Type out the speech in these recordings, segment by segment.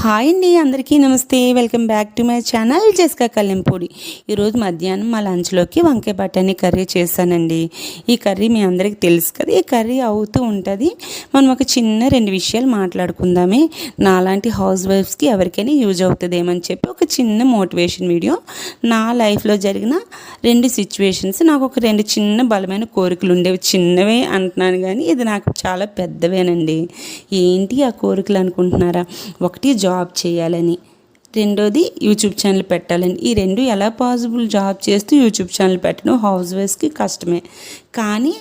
Hi అండి అందరికీ నమస్తే. Welcome back to my channel Jeska Kallempudi ఈరోజు మధ్యాహ్నం మా లంచ్లోకి వంకాయ బఠానీ కర్రీ చేశానండి. ఈ కర్రీ మీ అందరికీ తెలుసు కదా ఈ కర్రీ అవుతూ ఉంటుంది. మనం ఒక చిన్న రెండు విషయాలు మాట్లాడుకుందామే. నాలాంటి హౌస్ వైఫ్స్కి ఎవరికైనా యూజ్ అవుతుందేమని చెప్పి ఒక చిన్న మోటివేషన్ వీడియో నా లైఫ్లో జరిగిన రెండు సిచ్యువేషన్స్ నాకు ఒక రెండు చిన్న బలమైన కోరికలు ఉండేవి. చిన్నవే అంటున్నాను కానీ ఇది నాకు చాలా పెద్దవేనండి. ఏంటి ఆ కోరికలు అనుకుంటున్నారా? ఒకటి జాబ్ చేయాలని. రెండోది యూట్యూబ్ ఛానల్ పెట్టాలని. ఈ రెండు ఎలా పాసిబుల్ జాబ్ చేస్తూ యూట్యూబ్ ఛానల్ పెట్టడం హౌస్ వైఫ్స్కి కష్టమే. కానీ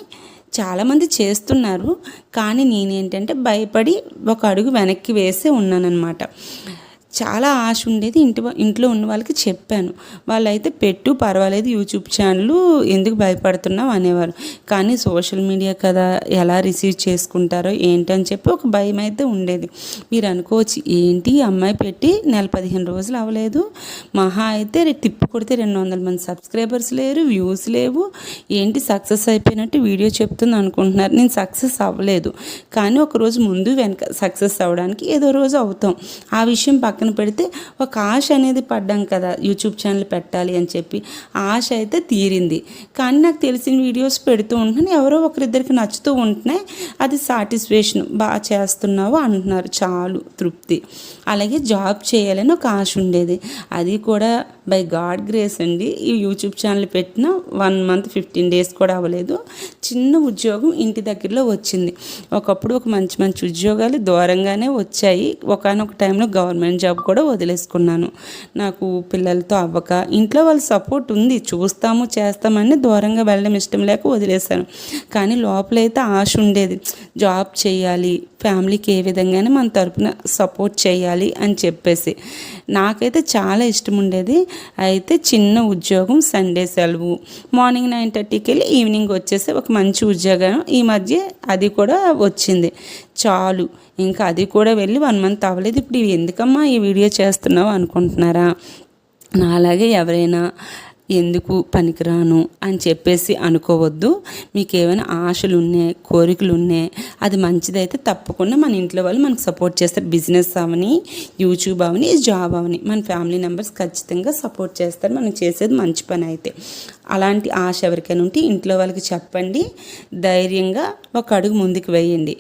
చాలామంది చేస్తున్నారు. కానీ నేనేంటంటే భయపడి ఒక అడుగు వెనక్కి వేసే ఉన్నానన్నమాట. చాలా ఆశ ఉండేది ఇంటి ఇంట్లో ఉన్న వాళ్ళకి చెప్పాను. వాళ్ళైతే పెట్టు పర్వాలేదు యూట్యూబ్ ఛానల్ ఎందుకు భయపడుతున్నావు అనేవారు. కానీ సోషల్ మీడియా కదా ఎలా రిసీవ్ చేసుకుంటారో ఏంటని చెప్పి ఒక భయం అయితే ఉండేది. మీరు అనుకోవచ్చు ఏంటి అమ్మాయి పెట్టి నెల పదిహేను రోజులు అవ్వలేదు? మహా అయితే తిప్పు కొడితే రెండు వందల మంది సబ్స్క్రైబర్స్ లేరు వ్యూస్ లేవు. ఏంటి సక్సెస్ అయిపోయినట్టు వీడియో చెప్తుంది అనుకుంటున్నారు. నేను సక్సెస్ అవ్వలేదు. కానీ ఒక రోజు ముందు వెనక సక్సెస్ అవ్వడానికి ఏదో రోజు అవుతాం. ఆ విషయం పక్కన పెడితే ఒక ఆశ అనేది పడ్డాం కదా యూట్యూబ్ ఛానల్ పెట్టాలి అని చెప్పి. ఆశ అయితే తీరింది. కానీ నాకు తెలిసిన వీడియోస్ పెడుతూ ఉంటున్నాను ఎవరో ఒకరిద్దరికి నచ్చుతూ ఉంటున్నాయి. అది సాటిస్ఫాక్షన్ బాగా చేస్తున్నావు అంటున్నారు. చాలు తృప్తి. అలాగే జాబ్ చేయాలని ఒక ఆశ ఉండేది. అది కూడా బై గాడ్ గ్రేస్ అండి. ఈ యూట్యూబ్ ఛానల్ పెట్టిన వన్ మంత్ ఫిఫ్టీన్ డేస్ కూడా అవ్వలేదు. చిన్న ఉద్యోగం ఇంటి దగ్గరలో వచ్చింది. ఒకప్పుడు ఒక మంచి మంచి ఉద్యోగాలు దూరంగానే వచ్చాయి. ఒకనొక టైంలో గవర్నమెంట్ జాబ్ కూడా వదిలేసుకున్నాను. నాకు పిల్లలతో అవ్వక ఇంట్లో వాళ్ళ సపోర్ట్ ఉంది. చూస్తాము చేస్తామని దూరంగా వెళ్ళడం ఇష్టం లేక వదిలేశాను. కానీ లోపలైతే ఆశ ఉండేది. జాబ్ చేయాలి ఫ్యామిలీకి ఏ విధంగానే మన తరపున సపోర్ట్ చేయాలి అని చెప్పేసి. నాకైతే చాలా ఇష్టం ఉండేది. అయితే చిన్న ఉద్యోగం సండే సెలవు. మార్నింగ్ నైన్ థర్టీకి వెళ్ళి ఈవినింగ్ వచ్చేసి ఒక మంచి ఉద్యోగం. ఈ మధ్య అది కూడా వచ్చింది. చాలు. ఇంకా అది కూడా వెళ్ళి వన్ మంత్ అవ్వలేదు. ఇప్పుడు ఇవి ఎందుకమ్మా ఈ వీడియో చేస్తున్నావు అనుకుంటున్నారా? నాలాగే ఎవరైనా ఎందుకు పనికిరాను అని చెప్పేసి అనుకోవద్దు. మీకు ఏమైనా ఆశలు ఉన్నాయి కోరికలు ఉన్నాయి అది మంచిదైతే తప్పకుండా మన ఇంట్లో వాళ్ళు మనకు సపోర్ట్ చేస్తారు. బిజినెస్ అవని యూట్యూబ్ అవని జాబ్ అవని మన ఫ్యామిలీ మెంబర్స్ ఖచ్చితంగా సపోర్ట్ చేస్తారు. మనం చేసేది మంచి పని అయితే. అలాంటి ఆశ ఎవరికైనా ఉంటే ఇంట్లో వాళ్ళకి చెప్పండి. ధైర్యంగా ఒక అడుగు ముందుకు వేయండి.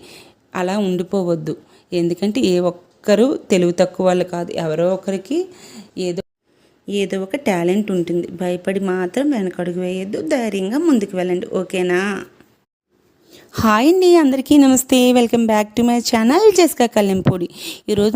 అలా ఉండిపోవద్దు. ఎందుకంటే ఏ ఒక్కరు తెలివి తక్కువ వాళ్ళు కాదు. ఎవరో ఒకరికి ఏదో ఏదో ఒక టాలెంట్ ఉంటుంది. భయపడి మాత్రం వెనకడుగు వేయొద్దు. ధైర్యంగా ముందుకు వెళ్ళండి. ఓకేనా? హాయ్ అండి. అందరికీ నమస్తే. Welcome back to my channel Jeska Kallempudi ఈరోజు